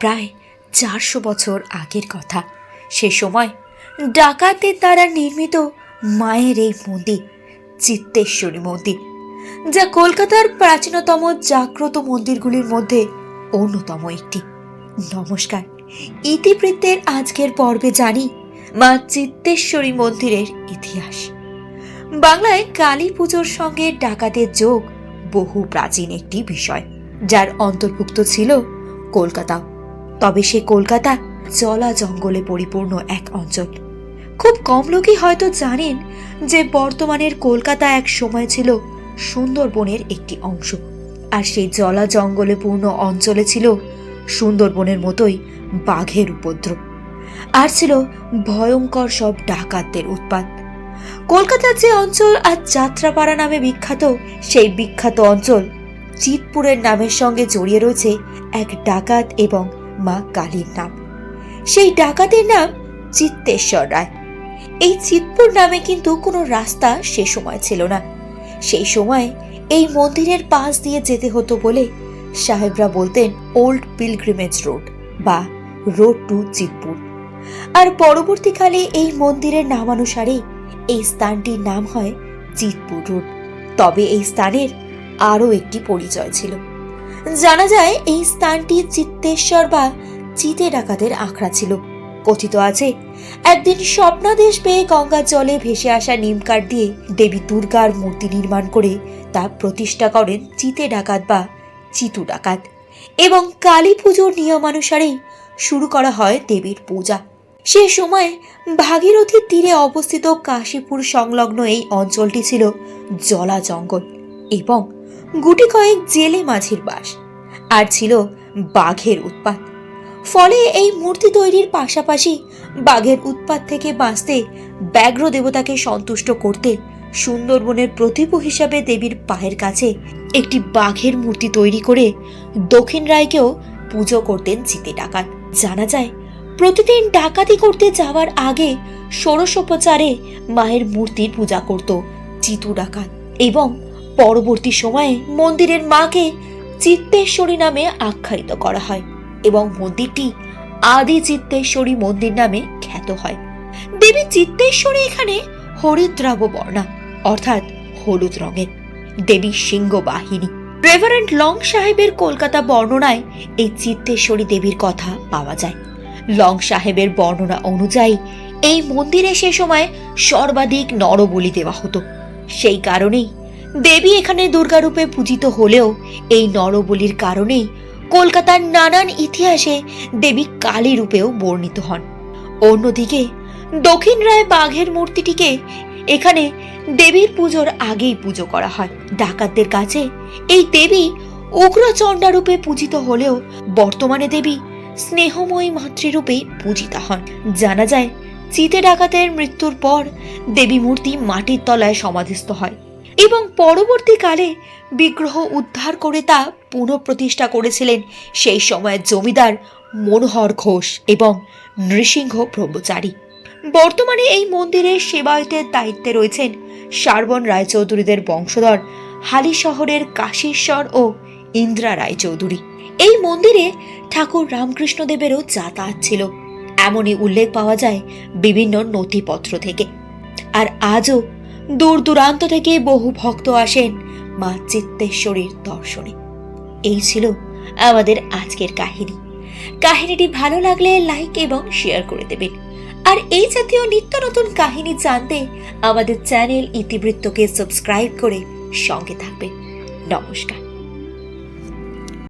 প্রায় চারশো বছর আগের কথা। সে সময় ডাকাতের দ্বারা নির্মিত মায়ের এই মন্দির, চিত্তেশ্বরী মন্দির, যা কলকাতার প্রাচীনতম জাগ্রত মন্দিরগুলির মধ্যে অন্যতম একটি। নমস্কার। ইতিবৃত্তের আজকের পর্বে জানি মা চিত্তেশ্বরী মন্দিরের ইতিহাস। বাংলায় কালী পুজোর সঙ্গে ডাকাতের যোগ বহু প্রাচীন একটি বিষয়, যার অন্তর্ভুক্ত ছিল কলকাতা। তবে সে কলকাতা জলা জঙ্গলে পরিপূর্ণ এক অঞ্চল। খুব কম লোকই হয়তো জানেন যে বর্তমানের কলকাতা এক সময় ছিল সুন্দরবনের একটি অংশ, আর সেই জলা জঙ্গলে পূর্ণ অঞ্চলে ছিল সুন্দরবনের মতোই বাঘের উপদ্রব। আর ছিল ভয়ঙ্কর সব ডাকাতদের উৎপাত। কলকাতার যে অঞ্চল আজ যাত্রাপাড়া নামে বিখ্যাত, সেই বিখ্যাত অঞ্চল চিতপুরের নামের সঙ্গে জড়িয়ে রয়েছে এক ডাকাত এবং মা কালীর নাম। সেই ডাকাতের নাম চিত্তেশ্বর রায়। এই চিতপুর নামে কিন্তু কোনো রাস্তা সে সময় ছিল না। সেই সময় এই মন্দিরের পাশ দিয়ে যেতে হতো বলে সাহেবরা বলতেন ওল্ড পিলগ্রিমেজ রোড বা রোড টু চিতপুর। আর পরবর্তীকালে এই মন্দিরের নামানুসারে এই স্থানটির নাম হয় চিতপুর রোড। তবে এই স্থানের আরও একটি পরিচয় ছিল। জানা যায় এই স্থানটি চিত্তেশ্বর বা চিতে ডাকাতের আখড়া ছিল। কথিত আছে, একদিন স্বপ্নাদেশ পেয়ে গঙ্গার জলে ভেসে আসা নিমকার দিয়ে দেবী দুর্গার মূর্তি নির্মাণ করে তা প্রতিষ্ঠা করেন চিতে ডাকাত বা চিতু ডাকাত এবং কালী পুজোর নিয়মানুসারেই শুরু করা হয় দেবীর পূজা। সে সময় ভাগীরথীর তীরে অবস্থিত কাশীপুর সংলগ্ন এই অঞ্চলটি ছিল জলা জঙ্গল এবং গুটি কয়েক জেলে মাঝির বাস, আর ছিল বাঘের উৎপাত। ফলে এই মূর্তি তৈরির পাশাপাশি বাঘের উৎপাত থেকে বাঁচতে ব্যাঘ্র দেবতাকে সন্তুষ্ট করতে সুন্দরবনের প্রতিভ হিসাবে দেবীর পায়ের কাছে একটি বাঘের মূর্তি তৈরি করে দক্ষিণ রায়কেও পুজো করতেন চিতে ডাকাত। জানা যায়, প্রতিদিন ডাকাতি করতে যাওয়ার আগে ষোড়শোপচারে মায়ের মূর্তির পূজা করত চিতু ডাকাত এবং পরবর্তী সময়ে মন্দিরের মাকে চিত্তেশ্বরী নামে আখ্যায়িত করা হয় এবং মন্দিরটি আদি চিত্তেশ্বরী মন্দির নামে খ্যাত হয়। দেবী চিত্তেশ্বরী এখানে হরিদ্রাব বর্ণা, অর্থাৎ হলুদ রঙের। দেবী সিংহ বাহিনী, রেভারেন্ট লং সাহেবের কলকাতা বর্ণনায় এই চিত্তেশ্বরী দেবীর কথা পাওয়া যায়। লং সাহেবের বর্ণনা অনুযায়ী এই মন্দিরে সে সময় সর্বাধিক নরবলি দেওয়া হতো। সেই কারণেই দেবী এখানে দুর্গারূপে পূজিত হলেও এই নরবলির কারণেই কলকাতার নানান ইতিহাসে দেবী কালী রূপেও বর্ণিত হন। অন্যদিকে দক্ষিণ রায় বাঘের মূর্তিটিকে এখানে দেবীর পুজোর আগেই পুজো করা হয়। ডাকাতদের কাছে এই দেবী উগ্রচণ্ডা রূপে পূজিত হলেও বর্তমানে দেবী স্নেহময়ী মাতৃরূপে পূজিতা হন। জানা যায়, চিতে ডাকাতের মৃত্যুর পর দেবী মূর্তি মাটির তলায় সমাধিস্থ হয়। এবং পরবর্তীকালে বিগ্রহ উদ্ধার করে তা পুনঃপ্রতিষ্ঠা করেছিলেন সেই সময়ের জমিদার মনোহর ঘোষ এবং নৃসিংহ ব্রহ্মচারী। বর্তমানে এই মন্দিরের সেবায়তের দায়িত্বে রয়েছেন শারবন রায়চৌধুরীদের বংশধর হালি শহরের কাশীশ্বর ও ইন্দ্রা রায়চৌধুরী। এই মন্দিরে ঠাকুর রামকৃষ্ণদেবেরও যাতায়াত ছিল। এমনই উল্লেখ পাওয়া যায় বিভিন্ন নথিপত্র থেকে। আর আজও দূর দূরান্ত থেকে বহু ভক্ত আসেন মা চিত্তেশ্বরীর দর্শনে। এই ছিল আমাদের আজকের কাহিনী। কাহিনীটি ভালো লাগলে লাইক এবং শেয়ার করে দেবেন। আর এই জাতীয় নিত্য নতুন কাহিনী জানতে আমাদের চ্যানেল ইতিবৃত্তকে সাবস্ক্রাইব করে সঙ্গে থাকবেন। নমস্কার।